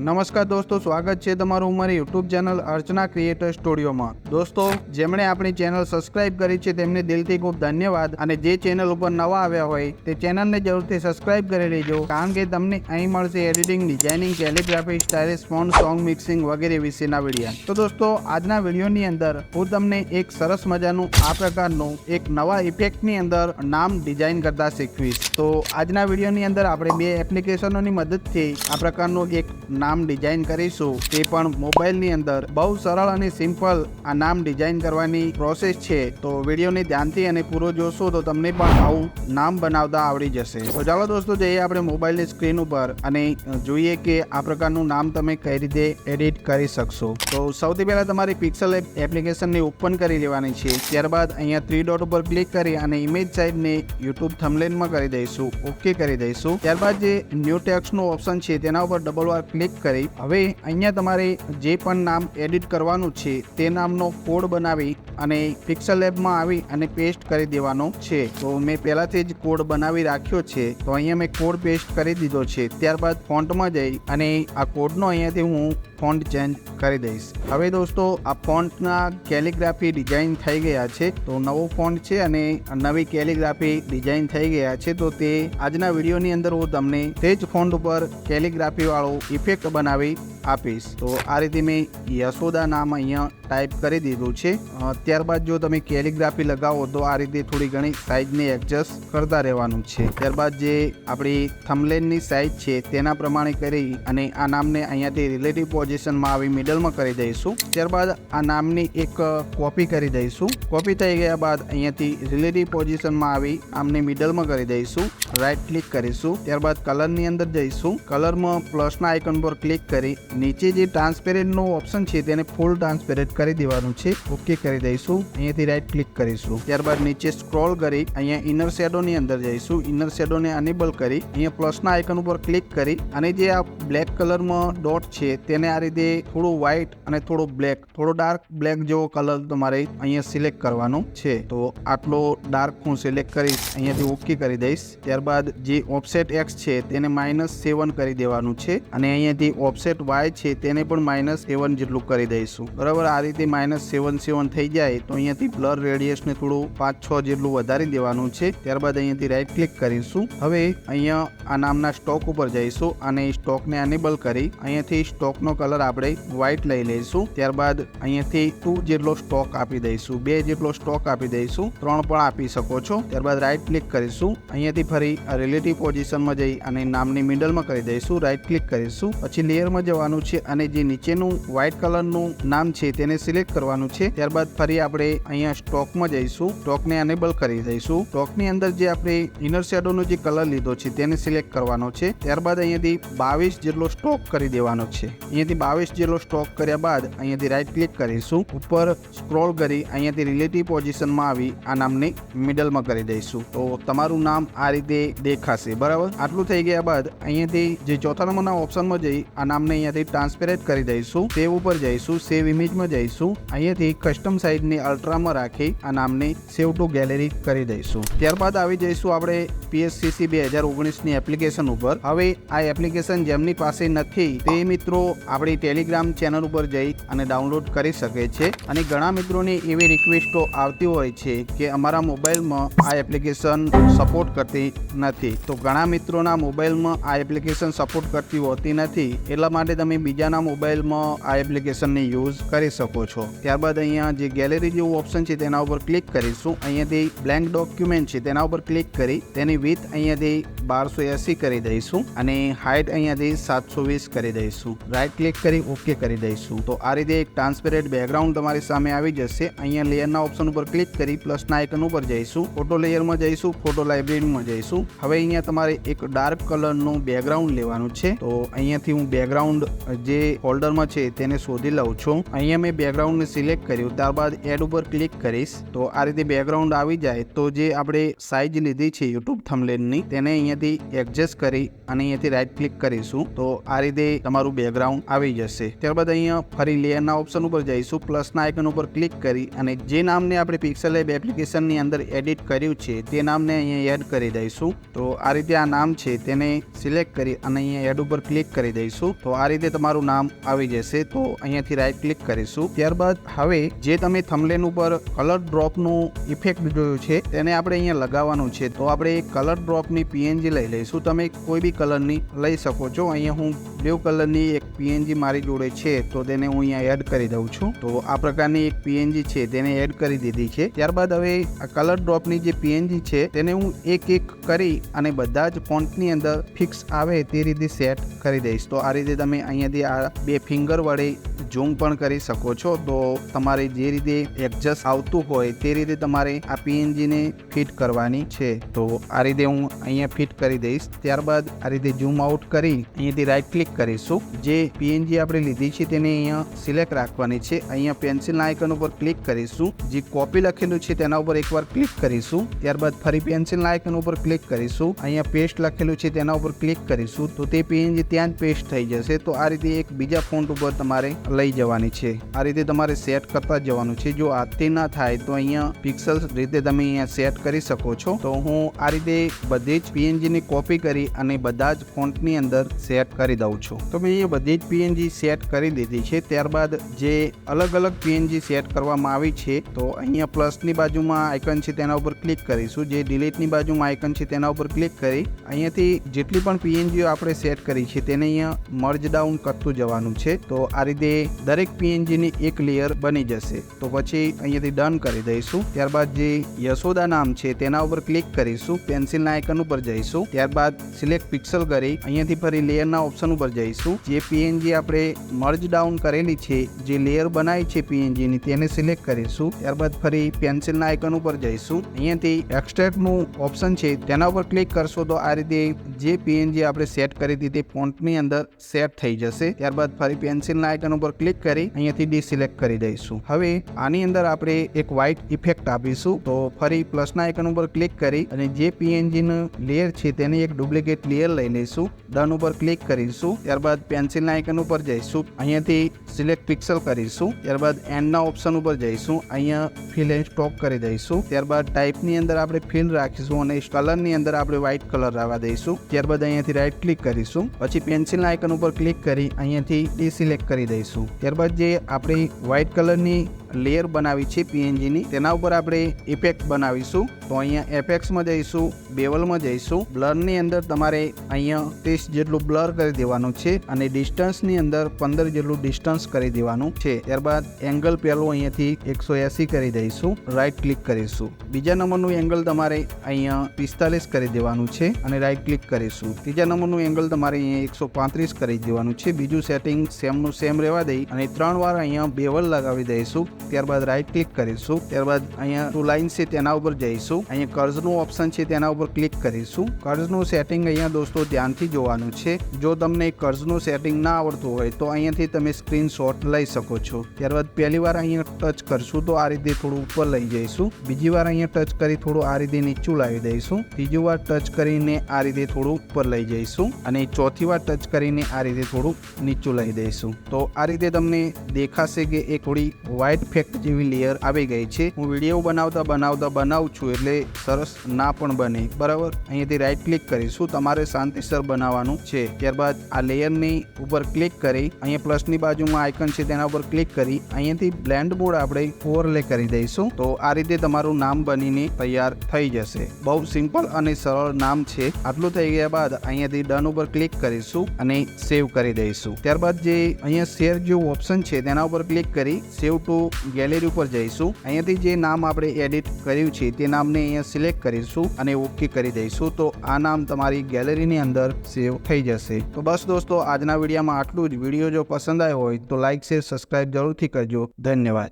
નમસ્કાર દોસ્તો, સ્વાગત છે તમારું મારી યુટ્યુબ ચેનલ અર્ચના ક્રિએટર સ્ટુડિયોમાં. દોસ્તો, જેમણે આપણી ચેનલ સબસ્ક્રાઇબ કરી છે તેમને દિલથી ખૂબ ધન્યવાદ અને જે ચેનલ ઉપર નવા આવ્યા હોય તે ચેનલને જરૂરથી સબસ્ક્રાઇબ કરી લેજો કારણ કે તમને અહીં મળશે editing, designing, calligraphy, stylish font, song mixing વગેરે વિશેના વીડિયો. તો દોસ્તો, આજના વિડીયોની અંદર હું તમને એક સરસ મજાનું આ પ્રકારનું એક નવા ઇફેક્ટની અંદર નામ ડિઝાઇન કરતા શીખવીશ. તો આજના વિડીયોની અંદર આપણે બે એપ્લિકેશનોની મદદથી આ પ્રકારનું એક નામ ડિઝાઇન કરીશું, તે પણ મોબાઈલની અંદર. બહુ સરળ અને સિમ્પલ આ નામ ડિઝાઇન કરવાની પ્રોસેસ છે. તો વિડીયોને ધ્યાનથી અને પૂરો જોશો તો તમને પણ આવું નામ બનાવતા આવડી જશે. તો ચાલો દોસ્તો, જઈએ આપણે મોબાઈલની સ્ક્રીન ઉપર અને જોઈએ કે આ પ્રકારનું નામ તમે કઈ રીતે એડિટ કરી શકશો. તો સૌથી પહેલાં તમારી પિક્સલ એપ્લિકેશનને ઓપન કરી લેવાની છે. ત્યારબાદ અહીંયા થ્રી ડોટ ઉપર ક્લિક કરી અને ઇમેજ સાઇડને યુટ્યુબ થમલેનમાં કરી દઈશું. ઓકે કરી દઈશું. ત્યારબાદ જે ન્યૂ ટેક્સનું ઓપ્શન છે, તેના ઉપર ડબલ વાર ક્લિક કરી. હવે અહીંયા તમારે જે પણ નામ એડિટ કરવાનું છે, તે નામનો કોડ બનાવી અને પિક્સલ એપમાં આવી અને પેસ્ટ કરી દેવાનો છે. તો મેં પહેલાથી જ કોડ બનાવી રાખ્યો છે. તો અહીંયા મેં કોડ પેસ્ટ કરી દીધો છે. ત્યારબાદ ફોન્ટમાં જઈ અને આ કોડનો અહીંયાથી હું ફોન્ટ ચેન્જ કરી દઈશ. હવે દોસ્તો, આ ફોન્ટના કેલિગ્રાફી ડિઝાઇન થઈ ગયા છે. તો નવો ફોન્ટ છે અને નવી કેલિગ્રાફી ડિઝાઇન થઈ ગયા છે. તો તે આજના વિડીયોની અંદર હું તમને તે જ ફોન્ટ ઉપર કેલિગ્રાફી વાળો ઇફેક્ટ બનાવી આપીશ. તો આ રીતે મેં યશોદા નામ અહીંયા ટાઈપ કરી દીધું છે. ત્યારબાદ જો તમે કેલિગ્રાફી લગાવો તો આ રીતે થોડી ઘણી સાઇઝને એડજસ્ટ કરતા રહેવાનું છે. ત્યારબાદ જે આપણી થમલેનની સાઇઝ છે તેના પ્રમાણે કરી અને આ નામને અહીંયાથી રિલેટિવ પોઝિશનમાં આવી મિડલમાં કરી દઈશું. ત્યારબાદ આ નામની એક કોપી કરી દઈશું. કોપી થઈ ગયા બાદ અહીંયાથી રિલેટિવ પોઝિશનમાં આવી આમને મિડલમાં કરી દઈશું. રાઈટ ક્લિક કરીશું. ત્યારબાદ કલરની અંદર જઈશું. કલરમાં પ્લસના આઇકન પર ક્લિક કરી નીચે જે ટ્રાન્સપેરેન્ટનો ઓપ્શન છે તેને ફૂલ ટ્રાન્સપેરેન્ટ કરી દેવાનું છે. ઓકે કરી દઈશું. અહીંયાથી રાઈટ ક્લિક કરીશું. ત્યારબાદ નીચે સ્ક્રોલ કરી અહીંયા ઇનર શેડોની અંદર જઈશું. ઇનર શેડોને અનેબલ કરી અહીંયા પ્લસના આઇકન ઉપર ક્લિક કરી અને જે આ બ્લેક કલરમાં ડોટ છે તેને આ રીતે થોડું વ્હાઇટ અને થોડું બ્લેક થોડો ડાર્ક બ્લેક જેવો કલર તમારે અહીંયા સિલેક્ટ કરવાનો છે. તો આટલો ડાર્ક હું સિલેક્ટ કરીશ, અહીંયાથી ઓકે કરી દઈશ. ત્યારબાદ જે ઓફસેટ એક્સ છે તેને માઇનસ સેવન કરી દેવાનું છે અને અહીંયાથી ઓફસેટ વાય છે તેને પણ માઇનસ સેવન જેટલું કરી દઈશું. બરાબર? આ રીતે માઇનસ સેવન સેવન થઈ જાય તો અહીંયાથી બ્લર રેડિયસને થોડું પાંચ છ જેટલું વધારી દેવાનું છે. ત્યારબાદ અહીંયાથી રાઈટ ક્લિક કરીશું. હવે અહીંયા આ નામના સ્ટોક ઉપર જઈશું અને સ્ટોકને એનેબલ કરી અહીંયાથી સ્ટોકનો કલર આપણે વ્હાઇટ લઈ લઈશું. ત્યારબાદ અહીંયાથી ટુ જેટલો સ્ટોક આપી દઈશું. બે જેટલો સ્ટોક આપી દઈશું. ત્રણ પણ આપી શકો છો. ત્યારબાદ રાઈટ ક્લિક કરીશું. અહીંયાથી ફરી રિલેટિવ પોઝિશનમાં જઈ અને નામની મિડલમાં કરી દઈશું. રાઈટ ક્લિક કરીશું. પછી લેયરમાં જવાનું છે અને જે નીચેનું વ્હાઇટ કલરનું નામ છે તેને સિલેક્ટ કરવાનું છે. ત્યારબાદ ફરી આપણે અહીંયા સ્ટોકમાં જઈશું. સ્ટોકને એનેબલ કરી દઈશું. સ્ટોકની અંદર જે આપણે ઇનર શેડોનો જે કલર લીધો છે તેને સિલેક્ટ કરવાનો છે. ત્યારબાદ અહીંયાથી બાવીસ જેટલો સ્ટોક કરી દેવાનો છે. અહીંયાથી બાવીસ જેટલો સ્ટોક કર્યા બાદ અહીંયાથી રાઈટ ક્લિક કરીશું. ઉપર સ્ક્રોલ કરી અહીંયાથી રિલેટિવ પોઝિશનમાં આવી આ નામને મિડલમાં કરી દઈશું. તો તમારું નામ આ રીતે દેખાશે, બરાબર? આટલું થઈ ગયા બાદ અહીંયાથી જે ચોથા નંબરના ઓપ્શનમાં જઈ, આ નામને અહીંયાથી ટ્રાન્સપેરેન્ટ કરી દઈશું. સેવ ઉપર જઈશું સેવ ઇમેજમાં જઈશું. અહીંયાથી કસ્ટમ સાઇઝને અલ્ટ્રામાં રાખી આ નામને સેવ ટુ ગેલેરી કરી દઈશું. ત્યારબાદ આવી જઈશું આપણે પીએસસીસી બે હજાર ઓગણીસની એપ્લિકેશન ઉપર. હવે આ એપ્લિકેશન જેમની પાસે નથી, તે મિત્રો, આપણી ટેલિગ્રામ ચેનલ ઉપર જઈ અને ડાઉનલોડ કરી શકે છે. અને ઘણા મિત્રોની એવી રિક્વેસ્ટો આવતી હોય છે કે અમારા મોબાઈલમાં આ એપ્લિકેશન સપોર્ટ કરતી નથી. તો ઘણા મિત્રોના મોબાઈલમાં આ એપ્લિકેશન સપોર્ટ કરતી હોતી નથી. એટલા માટે તમે બીજાના મોબાઈલમાં આ એપ્લિકેશનને યુઝ કરી શકો છો. ત્યારબાદ અહીંયા જે ગેલેરી જેવું ઓપ્શન છે તેના ઉપર ક્લિક કરીશું. અહીંયાથી બ્લેન્ક ડોક્યુમેન્ટ છે તેના ઉપર ક્લિક કરી તેની વિથ અહીંયાથી બારસો એંસી કરી દઈશું. અને હાઇટ અહીંયાથી સાતસો વીસ કરી દઈશું. રાઈટ ક્લિક કરી ઓકે કરી દઈશું. તો આ રીતે એક ટ્રાન્સપેરેન્ટ બેકગ્રાઉન્ડ તમારી સામે આવી જશે. અહીંયા લેયરના ઓપ્શન ઉપર ક્લિક કરી પ્લસના આઇકન ઉપર જઈશું. ફોટો લેયરમાં જઈશું ફોટો લાઇબ્રેરીમાં જઈશું. હવે અહીંયા તમારે એક ડાર્ક કલરનું બેકગ્રાઉન્ડ લેવાનું છે. તો અહીંયાથી હું બેકગ્રાઉન્ડ જે ફોલ્ડરમાં છે તેને શોધી લઉં છું. અહીંયા મેં બેકગ્રાઉન્ડને સિલેક્ટ કર્યું. ત્યારબાદ એડ ઉપર ક્લિક કરીશ. તો આ રીતે બેકગ્રાઉન્ડ આવી જાય તો જે આપણે સાઇઝ લીધી છે યુટ્યુબ થમલેનની તેને અહીંયાથી એડજસ્ટ કરી અને અહીંયાથી રાઇટ ક્લિક કરીશું. તો આ રીતે તમારું બેકગ્રાઉન્ડ આવી જશે. ત્યારબાદ અહીંયા ફરી લેયરના ઓપ્શન ઉપર જઈશું. પ્લસના આઇકન ઉપર ક્લિક કરી અને જે નામને આપણે પિક્સલ લેબ એપ્લિકેશનની અંદર એડિટ કર્યું છે, તે નામને અહીંયા એડ કરી દઈશું. તો આ રીતે આ નામ છે, તેને સિલેક્ટ કરી અને અહીંયા એડ ઉપર ક્લિક કરી દઈશું. તો આ રીતે તમારું નામ આવી જશે. તો અહીંયાથી રાઈટ ક્લિક કરીશું. ત્યારબાદ હવે જે તમે થમલેન ઉપર કલર ડ્રોપનું ઇફેક્ટ જોયું છે, તેને આપણે અહીંયા લગાવવાનું છે. તો આપણે કલર ડ્રોપની પીએનજી લઈ લઈશું. તમે કોઈ બી કલરની લઈ શકો છો. અહીંયા હું બ્લુ કલરની એક પીએનજી મારી જોડે છે, તો તેને હું અહીંયા એડ કરી દઉં છું. તો આ પ્રકારની એક પીએનજી છે, તેને એડ કરી દીધી છે. ત્યારબાદ હવે આ કલર ડ્રોપની જે પીએનજી છે, તેને હું એક એક કરી અને બધા જ ફોન્ટની અંદર ફિક્સ આવે તે રીતે સેટ કરી દઈશ. તો આ રીતે તમે અહીંયાથી આ બે ફિંગર વડે ઝૂમ પણ કરી શકો છો. તો તમારે જે રીતે એડજસ્ટ આવતું હોય તે રીતે તમારે આ પીએનજીને ફિટ કરવાની છે. તો આ રીતે હું અહીંયા ફિટ કરી દઈશ. ત્યારબાદ આ રીતે ઝૂમ આઉટ કરી અહીંયાથી રાઈટ ક્લિક કરીશું. જે પીએનજી આપણે લીધી છે તેને અહીંયા સિલેક્ટ રાખવાની છે. અહીંયા પેન્સિલના આઇકન ઉપર ક્લિક કરીશું. જે કોપી લખેલું છે તેના ઉપર એકવાર ક્લિક કરીશું. ત્યારબાદ ફરી પેન્સિલના આઇકન ઉપર ક્લિક કરીશું. અહીંયા પેસ્ટ લખેલું છે તેના ઉપર ક્લિક કરીશું. તો તે પીએનજી ત્યાં જ પેસ્ટ થઈ જશે. તો આ રીતે એક બીજા ફોન્ટ ઉપર તમારે લઈ જવાની છે. આ રીતે તમારે સેટ કરતા જવાનું છે. જો આથી ના થાય તો અહીંયા પિક્સલ્સ રીતે તમે અહીંયા સેટ કરી શકો છો. તો હું આ રીતે બધી જ પીએનજી ની કોપી કરી અને બધા જ ફોન્ટની અંદર સેટ કરી દઉં છું. તો મેં અહીંયા બધી જ પીએનજી સેટ કરી દીધી છે. ત્યારબાદ જે અલગ અલગ પીએનજી સેટ કરવામાં આવી છે, તો અહીંયા પ્લસની બાજુમાં આઇકન છે તેના ઉપર ક્લિક કરીશું. જે ડિલીટની બાજુમાં આઇકન છે તેના ઉપર ક્લિક કરી અહીંયાથી જેટલી પણ પીએનજીઓ આપણે સેટ કરી છે તેને અહીંયા મર્જ ડાઉન કરતું જવાનું છે. તો આ રીતે દરેક પીએનજીની એક લેયર બની જશે. તો પછી અહીંયાથી ડન કરી દઈશું. ત્યારબાદ જે યશોદા નામ છે તેના ઉપર ક્લિક કરીશું. પેન્સિલના આઇકન ઉપર જઈશું. ત્યારબાદ સિલેક્ટ પિક્સલ કરી અહીંયાથી ફરી લેયરના ઓપ્શન ઉપર જઈશું. જે પીએનજી આપણે મર્જ ડાઉન કરેલી છે, જે લેયર બનાવી છે પીએનજીની તેને સિલેક્ટ કરીશું. ત્યારબાદ ફરી પેન્સિલના આઇકન ઉપર જઈશું. અહીંયાથી એક્સટ્રેક્ટનું ઓપ્શન છે, તેના ઉપર ક્લિક કરશો તો આ રીતે જે પીએનજી આપણે સેટ કરી હતી તે ફોન્ટની અંદર સેટ થઈ જશે. ત્યારબાદ ફરી પેન્સિલના આઇકન ઉપર ક્લિક કરી અહીંયાથી ડિસિલેક્ટ કરી દઈશું. હવે આની અંદર આપણે એક વ્હાઇટ ઇફેક્ટ આપીશું. તો ફરી પ્લસના આઇકન ઉપર ક્લિક કરી અને જે પીએનજીનું લેયર છે, તેની એક ડુપ્લિકેટ લેયર લઈ લઈશું. ડન ઉપર ક્લિક કરીશું. ત્યારબાદ પેન્સિલના આઇકન ઉપર જઈશું. અહીંયાથી સિલેક્ટ પિક્સલ કરીશું. ત્યારબાદ એન્ડના ઓપ્શન ઉપર જઈશું. અહીંયા ફિલ એન્ડ સ્ટોપ કરી દઈશું. ત્યારબાદ ટાઈપની અંદર આપણે ફિલ રાખીશું અને કલરની અંદર આપણે વ્હાઇટ કલર આવવા દઈશું. ત્યારબાદ અહીંયાથી રાઇટ ક્લિક કરીશું. પછી પેન્સિલના આઇકન ઉપર ક્લિક કરી અહીંયાથી ડિસિલેક્ટ કરી દઈશું. ત્યારબાદ જે આપણી વ્હાઇટ કલરની લેયર બનાવી છે પીએનજીની તેના ઉપર આપણે ઇફેક્ટ બનાવીશું. તો અહીંયા એફેક્સમાં જઈશું બેવલમાં જઈશું. બ્લરની અંદર તમારે અહીંયા ત્રીસ જેટલું બ્લર કરી દેવાનું છે અને ડિસ્ટન્સની અંદર પંદર જેટલું ડિસ્ટન્સ કરી દેવાનું છે. ત્યારબાદ એંગલ પહેલું અહીંયાથી એકસો એંસી કરી દઈશું. રાઈટ ક્લિક કરીશું. બીજા નંબરનું એંગલ તમારે અહીંયા પિસ્તાલીસ કરી દેવાનું છે અને રાઈટ ક્લિક કરીશું. ત્રીજા નંબરનું એંગલ તમારે અહીંયા એકસો પાંત્રીસ કરી દેવાનું છે. બીજું સેટિંગ સેમનું સેમ રહેવા દઈ અને ત્રણ વાર અહીંયા બેવલ લગાવી દઈશું. ત્યારબાદ રાઈટ ક્લિક કરીશું. ત્યારબાદ અહીંયા ટુ લાઇન છે તેના ઉપર જઈશું. અહીંયા કર્ઝનું ઓપ્શન છે તેના ઉપર ક્લિક કરીશું. કર્ઝનું સેટિંગ અહીંયા દોસ્તો ધ્યાનથી જોવાનું છે. જો તમને કર્ઝનું સેટિંગ ના આવડતું હોય તો અહીંયાથી તમે સ્ક્રીનશોટ લઈ શકો છો. ત્યારબાદ પહેલી વાર અહીંયા ટચ કરશું તો આ રીતે થોડું ઉપર લઈ જઈશું. બીજી વાર અહીંયા ટચ કરી થોડું આ રીતે નીચું લાવી દઈશું. ત્રીજી વાર ટચ કરીને આ રીતે થોડું ઉપર લઈ જઈશું. અને ચોથી વાર ટચ કરીને આ રીતે થોડું નીચું લઈ દઈશું. તો આ રીતે તમને દેખાશે કે એ થોડી વ્હાઇટ ઇફેક્ટ જેવી લેયર આવી ગઈ છે. હું વીડિયો બનાવતા બનાવતા બનાવું છું એટલે સરસ ના પણ બને. બરાબર? અહીંયાથી રાઈટ ક્લિક કરીશું. તમારે શાંતિસર બનાવવાનું છે? ત્યારબાદ આ લેયરની ઉપર ક્લિક કરી, અહીંયા પ્લસની બાજુમાં આઇકન છે તેના ઉપર ક્લિક કરી, અહીંયાથી બ્લેન્ડ મોડ આપણે ઓવરલે કરી દઈશું. તો આ રીતે તમારું નામ બનીને તૈયાર થઈ જશે. બહુ સિમ્પલ અને સરળ નામ છે. આટલું થઈ ગયા બાદ અહીંયાથી ડન ઉપર ક્લિક કરીશું અને સેવ કરી દઈશું. ત્યારબાદ જે અહીંયા શેર જેવું ઓપ્શન છે તેના ઉપર ક્લિક કરી સેવ ટુ ગેલેરી ઉપર જઈશું. અહીંયાથી જે નામ આપણે એડિટ કર્યું છે, તે નામને અહીંયા સિલેક્ટ કરીશું અને ઓકે કરી દઈશું. તો આ નામ તમારી ગેલેરીની અંદર સેવ થઈ જશે. તો બસ દોસ્તો, આજના વિડીયોમાં આટલું જ. વીડિયો જો પસંદ આવ્યો હોય તો લાઇક શેર સબસ્ક્રાઇબ જરૂરથી કરજો. ધન્યવાદ.